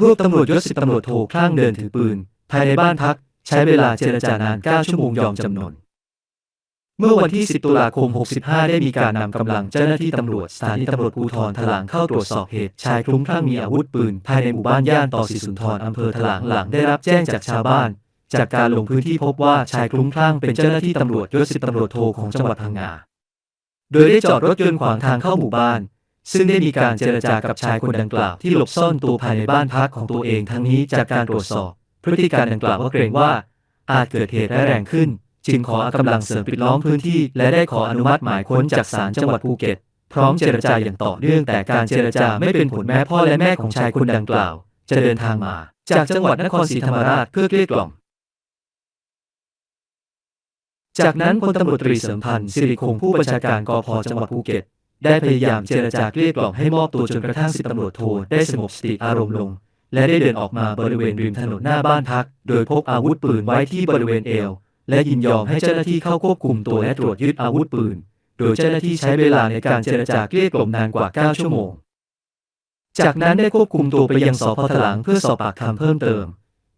รวบตำรวจยศสิบตำรวจโทคลั่งเดินถือปืน ภายในบ้านพัก ใช้เวลาเจรจานาน 9 ชั่วโมงยอมจำนน เมื่อวันที่ 10 ตุลาคม 65 ได้มีการนำกำลังเจ้าหน้าที่ตำรวจสถานีตำรวจภูธรถลางเข้าตรวจสอบเหตุชายคลุ้มคลั่งมีอาวุธปืน ภายในหมู่บ้านย่านต่อสิสุนทรอำเภอถลางหลังได้รับแจ้งจากชาวบ้าน จากการลงพื้นที่พบว่าชายคลุ้มคลั่งเป็นเจ้าหน้าที่ตำรวจยศสิบตำรวจโทของจังหวัดพังงา โดยได้จอดรถยนต์ขวางทางเข้าหมู่บ้าน ซึ่งได้มีการเจรจากับชายคนดังกล่าวที่หลบซ่อนตัวภายในบ้านพักของตัวเองทั้งนี้จากการตรวจสอบ พฤติการดังกล่าวก็เกรงว่า อาจเกิดเหตุร้ายแรงขึ้น จึงขอกำลังเสริมปิดล้อมพื้นที่ และได้ขออนุมัติหมายค้นจากศาลจังหวัดภูเก็ต พร้อมเจรจาอย่างต่อเนื่องแต่การเจรจาไม่เป็นผลแม้พ่อและแม่ของชายคนดังกล่าว จะเดินทางมา จากจังหวัดนครศรีธรรมราชเพื่อเกลี้ยกล่อมจากนั้นพลตำรวจตรีเสริมพันธ์สิริคงผู้บัญชาการกพจังหวัดภูเก็ต ได้พยายามเจรจาเกลี้ยกล่อมให้มอบตัวจนกระทั่งสิบตำรวจโทได้สงบสติอารมณ์ลง และได้เดินออกมาบริเวณริมถนนหน้าบ้านพัก โดยพกอาวุธปืนไว้ที่บริเวณเอว และยินยอมให้เจ้าหน้าที่เข้าควบคุมตัวและตรวจยึดอาวุธปืน โดยเจ้าหน้าที่ใช้เวลาในการเจรจาเกลี้ยกล่อมนานกว่า 9 ชั่วโมง จากนั้นได้ควบคุมตัวไปยังสพถลางเพื่อสอบปากคำเพิ่มเติม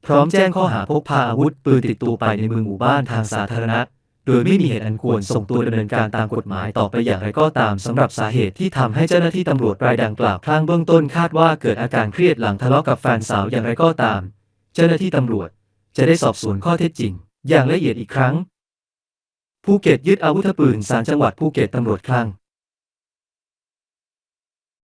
พร้อมแจ้งข้อหาพกพาอาวุธปืนติดตัวไปในเมืองหมู่บ้านทางสาธารณะ โดยไม่มีเหตุอันควรส่งตัวดำเนินการตามกฎหมายต่อไปอย่างไรก็ตามสำหรับสาเหตุที่ทำให้เจ้าหน้าที่ตำรวจรายดังกล่าวคลั่งเบื้องต้นคาดว่าเกิดอาการเครียดหลังทะเลาะกับแฟนสาวอย่างไรก็ตาม เจ้าหน้าที่ตำรวจจะได้สอบสวนข้อเท็จจริง อย่างละเอียดอีกครั้งภูเก็ตยึดอาวุธปืนสารจังหวัดภูเก็ตตำรวจคลั่ง